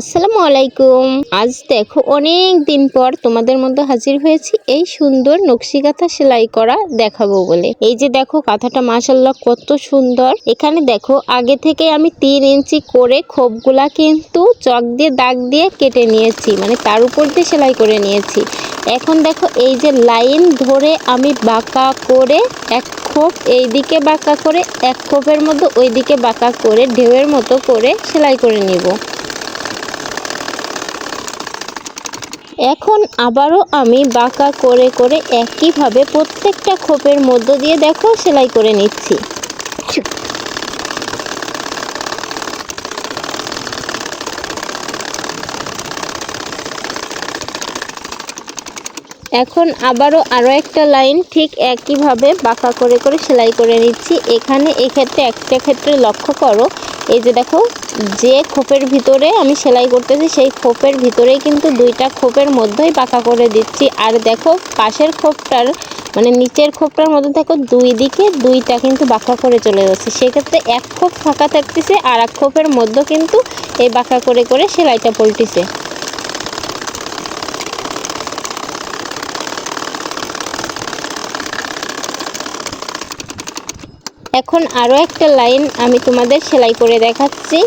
আসসালামু আলাইকুম। আজ দেখো অনেক দিন পর তোমাদের মধ্যে হাজির হয়েছি এই সুন্দর নকশি কাঁথা সেলাই করা দেখাবো বলে। এই যে দেখো কাঁথাটা মাসাল্লাহ কত সুন্দর। এখানে দেখো আগে থেকে আমি তিন ইঞ্চি করে খোপগুলা কিন্তু চক দিয়ে দাগ দিয়ে কেটে নিয়েছি মানে তার উপর দিয়ে সেলাই করে নিয়েছি। এখন দেখো এই যে লাইন ধরে আমি বাঁকা করে এক খোপ এই দিকে বাঁকা করে, এক খোপের মধ্যে ওই দিকে বাঁকা করে ঢেউয়ের মতো করে সেলাই করে নিব। এখন আবারও আমি বাঁকা করে করে একইভাবে প্রত্যেকটা খোপের মধ্য দিয়ে দেখো, সেলাই করে নিচ্ছি। এখন আবারও আরও একটা লাইন ঠিক একইভাবে বাঁকা করে করে সেলাই করে নিচ্ছি। এখানে এক্ষেত্রে একটা ক্ষেত্রে লক্ষ্য করো এই যে দেখো, যে খোপের ভিতরে আমি সেলাই করতেছি, সেই খোপের ভিতরেই কিন্তু দুইটা খোপের মধ্যেই পাকা করে দিচ্ছি। আর দেখো, পাশের খোপটার মানে নিচের খোপটার মধ্যে দেখো, দুই দিকে দুইটা কিন্তু বাঁকা করে চলে যাচ্ছে। সেক্ষেত্রে এক খোপ ফাঁকা থাকতেছে, আর এক খোপের মধ্যে কিন্তু এই বাঁকা করে করে সেলাইটা পল্টিছে। এখন আরও একটা লাইন আমি তোমাদের সেলাই করে দেখাচ্ছি।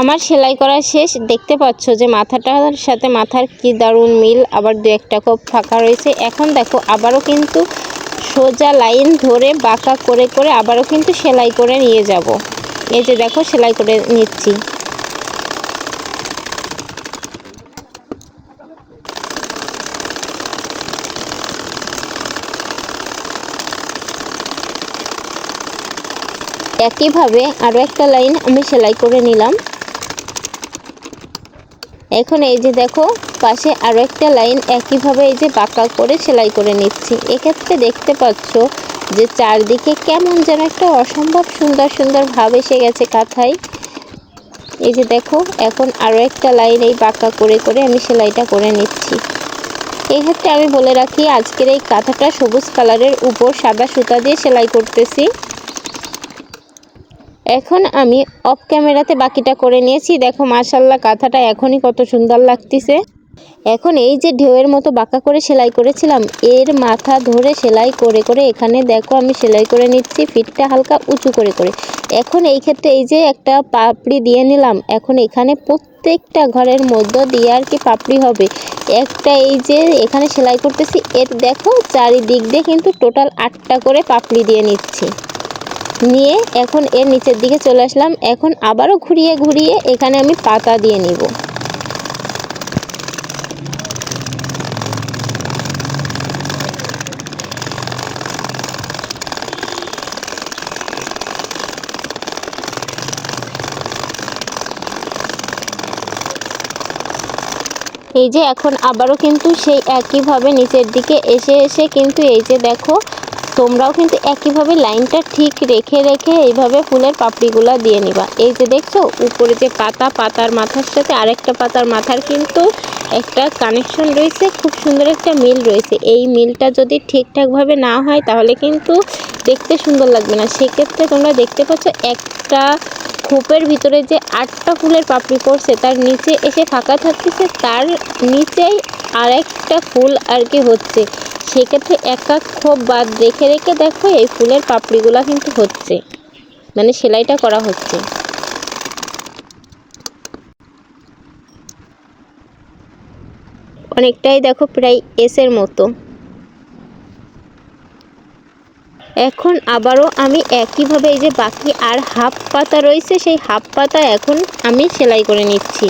আমার সেলাই করা শেষ। দেখতে পাচ্ছ যে মাথাটার সাথে মাথার কি দারুণ মিল। আবার দু একটা খুব ফাঁকা রয়েছে। এখন দেখো, আবারও কিন্তু সোজা লাইন ধরে বাঁকা করে করে আবারও কিন্তু সেলাই করে নিয়ে যাব। এই যে দেখো, সেলাই করে নিচ্ছি। একইভাবে আরও একটা লাইন আমি সেলাই করে নিলাম। এখন এই যে দেখো, পাশে আরও একটা লাইন একইভাবে এই যে বাঁকা করে সেলাই করে নিচ্ছি। এক্ষেত্রে দেখতে পাচ্ছ যে চারদিকে কেমন যেন একটা অসম্ভব সুন্দর সুন্দর ভাব এসে গেছে কাঁথায়। এই যে দেখো, এখন আরও একটা লাইন এই বাঁকা করে করে আমি সেলাইটা করে নিচ্ছি। এই ক্ষেত্রে আমি বলে রাখি, আজকের এই কাঁথাটা সবুজ কালারের উপর সাদা সুতা দিয়ে সেলাই করতেছি। এখন আমি অফ ক্যামেরাতে বাকিটা করে নিয়েছি। দেখো মার্শাল্লাহ কাঁথাটা এখনই কত সুন্দর লাগতেছে। এখন এই যে ঢেউয়ের মতো বাঁকা করে সেলাই করেছিলাম, এর মাথা ধরে সেলাই করে করে এখানে দেখো আমি সেলাই করে নিচ্ছি, ফিটটা হালকা উঁচু করে করে। এখন এই ক্ষেত্রে এই যে একটা পাপড়ি দিয়ে নিলাম, এখন এখানে প্রত্যেকটা ঘরের মধ্য দিয়ে আর কি পাপড়ি হবে। একটা এই যে এখানে সেলাই করতেছি, এর দেখো চারিদিক দিয়ে কিন্তু টোটাল আটটা করে পাপড়ি দিয়ে নিচ্ছি। নিয়ে এখন এর নিচের দিকে চলে আসলাম, এখন আবারও ঘুরিয়ে ঘুরিয়ে এখানে আমি পাতা দিয়ে নিব। এই যে এখন আবারও কিন্তু সেই একইভাবে নিচের দিকে এসে এসে কিন্তু এই যে দেখো, তোমরাও কিন্তু একইভাবে লাইনটা ঠিক রেখে রেখে এইভাবে ফুলের পাপড়িগুলো দিয়ে নিবা। এই যে দেখছ, উপরে যে পাতা, পাতার মাথার সাথে আরেকটা পাতার মাথার কিন্তু একটা কানেকশন রয়েছে, খুব সুন্দর একটা মিল রয়েছে। এই মিলটা যদি ঠিকঠাকভাবে না হয়, তাহলে কিন্তু দেখতে সুন্দর লাগবে না। সেক্ষেত্রে তোমরা দেখতে পাচ্ছ একটা খোপের ভিতরে যে আটটা ফুলের পাপড়ি পড়ছে, তার নিচে এসে ফাঁকা থাকতেছে, তার নিচেই আরেকটা ফুল আর কি হচ্ছে। সেক্ষেত্রে এক এক খোপ বাদ রেখে রেখে দেখো এই ফুলের পাপড়িগুলো কিন্তু হচ্ছে। মানে সেলাইটা করা হচ্ছে। অনেকটাই দেখো প্রায় এসের মতো। এখন আবারও আমি একইভাবে এই যে বাকি আর হাফ পাতা রয়েছে, সেই হাফ পাতা এখন আমি সেলাই করে নিচ্ছি।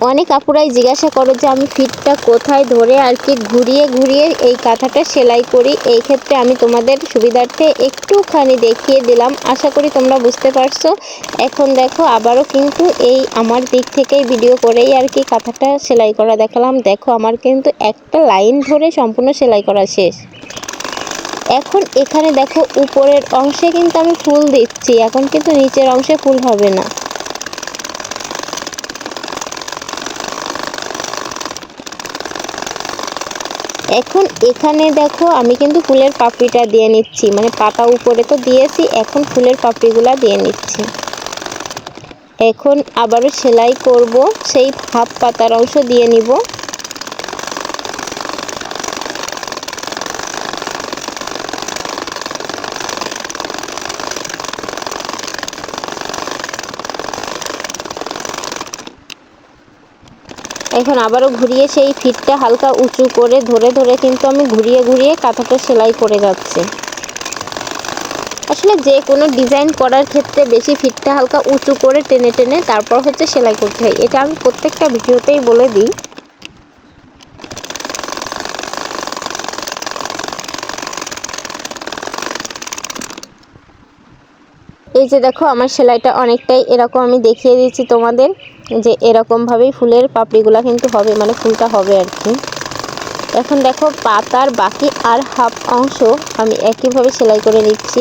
অনেক আপুরাই জিজ্ঞাসা করো যে আমি ফিটটা কোথায় ধরে আর কি ঘুরিয়ে ঘুরিয়ে এই কাঁথাটা সেলাই করি। এই ক্ষেত্রে আমি তোমাদের সুবিধার্থে একটুখানি দেখিয়ে দিলাম। আশা করি তোমরা বুঝতে পারছ। এখন দেখো, আবারও কিন্তু এই আমার দিক থেকেই ভিডিও করেই আর কি কাঁথাটা সেলাই করা দেখালাম। দেখো, আমার কিন্তু একটা লাইন ধরে সম্পূর্ণ সেলাই করা শেষ। এখন এখানে দেখো, উপরের অংশে কিন্তু আমি ফুল দিচ্ছি। এখন কিন্তু নিচের অংশে ফুল হবে না। এখন এখানে দেখো আমি কিন্তু ফুলের পাপড়িটা দিয়ে নিচ্ছি। মানে পাতা উপরে তো দিয়েছি, এখন ফুলের পাপড়িগুলো দিয়ে নিচ্ছি। এখন আবারও সেলাই করব, সেই হাফ পাতার অংশ দিয়ে নিব। এখন আবারও ঘুরিয়ে সেই ফিটটা হালকা উঁচু করে ধরে ধরে কিন্তু আমি ঘুরিয়ে ঘুরিয়ে কাঁথাটা সেলাই করে যাচ্ছি। আসলে যে কোনো ডিজাইন করার ক্ষেত্রে বেশি ফিটটা হালকা উঁচু করে টেনে টেনে তারপর হচ্ছে সেলাই করতে হয়। এটা আমি প্রত্যেকটা ভিডিওতেই বলে দিই। এই যে দেখো, আমার সেলাইটা অনেকটাই এরকম আমি দেখিয়ে দিচ্ছি তোমাদের। যে এরকমভাবেই ফুলের পাপড়িগুলা কিন্তু হবে মানে ফুলটা হবে আর কি। এখন দেখো পাতার বাকি আর হাফ অংশ আমি একইভাবে সেলাই করে নিচ্ছি।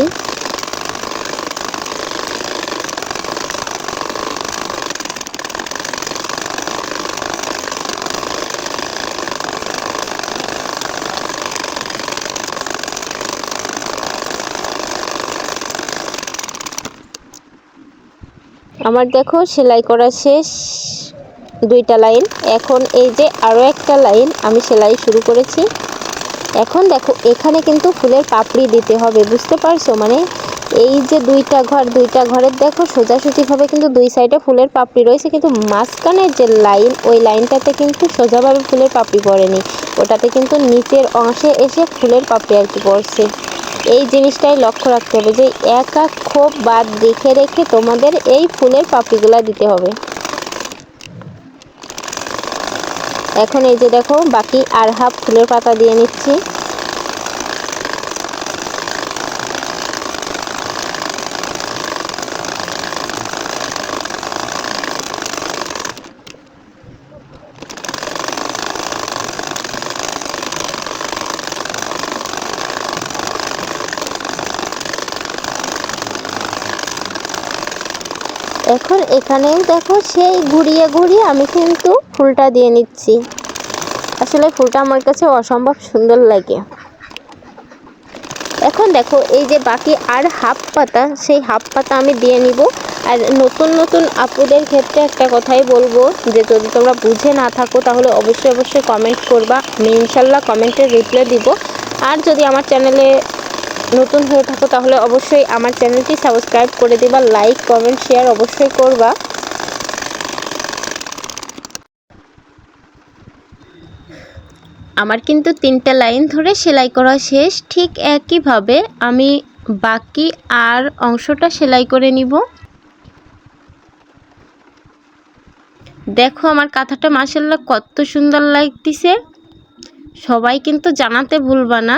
আমার দেখো সেলাই করা শেষ দুইটা লাইন। এখন এই যে আরও একটা লাইন আমি সেলাই শুরু করেছি। এখন দেখো এখানে কিন্তু ফুলের পাপড়ি দিতে হবে, বুঝতে পারছ? মানে এই যে দুইটা ঘর, দুইটা ঘরের দেখো সোজাসুজিভাবে কিন্তু দুই সাইডে ফুলের পাপড়ি রয়েছে। কিন্তু মাঝখানের যে লাইন, ওই লাইনটাতে কিন্তু সোজাভাবে ফুলের পাপড়ি পড়েনি। ওটাতে কিন্তু নিচের অংশে এসে ফুলের পাপড়ি আর কি পড়ছে। এই জিনিসটাই লক্ষ্য রাখতে হবে যে এক এক খোপ বাদ দেখে রেখে তোমাদের এই ফুলের পাপড়িগুলা দিতে হবে। এখন এই যে দেখো, বাকি আর হাফ ফুলের পাতা দিয়ে নিচ্ছি। এখন এখানেও দেখো সেই ঘুরিয়ে ঘুরিয়ে আমি কিন্তু ফুলটা দিয়ে নিচ্ছি। আসলে ফুলটা আমার কাছে অসম্ভব সুন্দর লাগে। এখন দেখো এই যে বাকি আর হাফ পাতা, সেই হাফ পাতা আমি দিয়ে নিব। আর নতুন নতুন আপুদের ক্ষেত্রে একটা কথাই বলব যে, যদি তোমরা বুঝে না থাকো তাহলে অবশ্যই অবশ্যই কমেন্ট করবা। আমি ইনশাল্লাহ কমেন্টের রিপ্লাই দিব। আর যদি আমার চ্যানেলে নতুন হয়ে থাকো, তাহলে অবশ্যই আমার চ্যানেলটি সাবস্ক্রাইব করে দিবা, লাইক, কমেন্ট, শেয়ার অবশ্যই করবা। আমার কিন্তু তিনটা লাইন ধরে সেলাই করা শেষ, ঠিক একইভাবে আমি বাকি আর অংশটা সেলাই করে নিব। দেখো আমার কাঁথাটা মাসাল্লাহ কত সুন্দর লাগতেছে। সবাই কিন্তু জানাতে ভুলবা না।